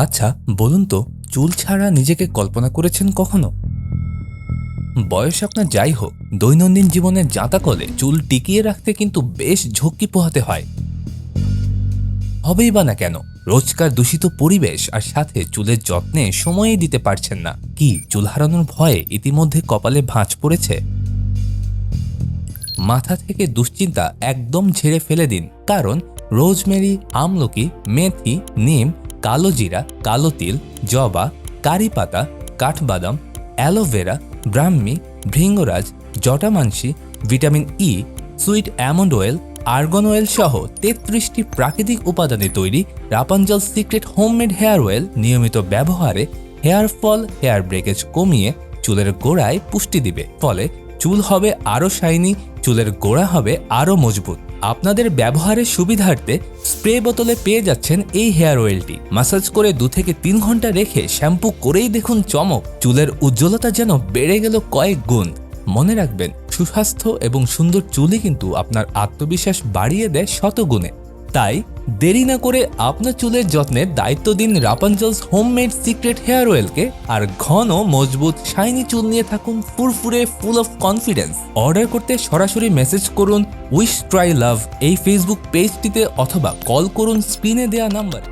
আচ্ছা বলুন তো, চুল ছাড়া নিজেকে কল্পনা করেছেন কখনো? বয়স আপনার যাই হোক, দৈনন্দিন জীবনের জাঁতাকলে চুল টিকিয়ে রাখতে কিন্তু বেশ ঝক্কি পোহাতে হয়। হবেই বা না কেন, রোজকার দূষিত পরিবেশ আর সাথে চুলের যত্নে সময়ই দিতে পারছেন না। কি, চুল হারানোর ভয়ে ইতিমধ্যে কপালে ভাঁজ পড়েছে? মাথা থেকে দুশ্চিন্তা একদম ঝেড়ে ফেলে দিন, কারণ রোজমেরি, আমলকি, মেথি, নিম কালো জিরা, কালো তিল, জবা, কারি পাতা, কাঠবাদাম অ্যালোভেরা ব্রাহ্মী, ভৃঙ্গরাজ জটামাংসী vitamin E sweet almond oil, argan oil সহ তেত্রিশটি প্রাকৃতিক উপাদানে তৈরি Rapunzel secret homemade hair oil নিয়মিত ব্যবহারে হেয়ার ফল, হেয়ার ব্রেকেজ কমিয়ে চুলের গোড়ায় পুষ্টি দিবে। ফলে চুল হবে আরও শাইনি চুলের গোড়া হবে আরও মজবুত। আপনাদের ব্যবহারের সুবিধার্থে স্প্রে বোতলে পেয়ে যাচ্ছেন এই হেয়ার অয়েলটি। মাসাজ করে দু থেকে তিন ঘণ্টা রেখে শ্যাম্পু করেই দেখুন চমক। চুলের উজ্জ্বলতা যেন বেড়ে গেল কয়েক গুণ। মনে রাখবেন, সুস্বাস্থ্য এবং সুন্দর চুলই কিন্তু আপনার আত্মবিশ্বাস বাড়িয়ে দেয় শতগুণে। তাই দেরি না করে আপনার চুলের যত্নের দায়িত্ব দিন রাপাঞ্জলস হোমমেড সিক্রেট হেয়ার অয়েলকে আর ঘন, মজবুত, শাইনি চুল নিয়ে থাকুন ফুরফুরে ফুল অফ কনফিডেন্স। অর্ডার করতে সরাসরি মেসেজ করুন উইশ ট্রাই লাভ এই ফেসবুক পেজটিতে অথবা কল করুন স্ক্রিনে দেওয়া নাম্বার।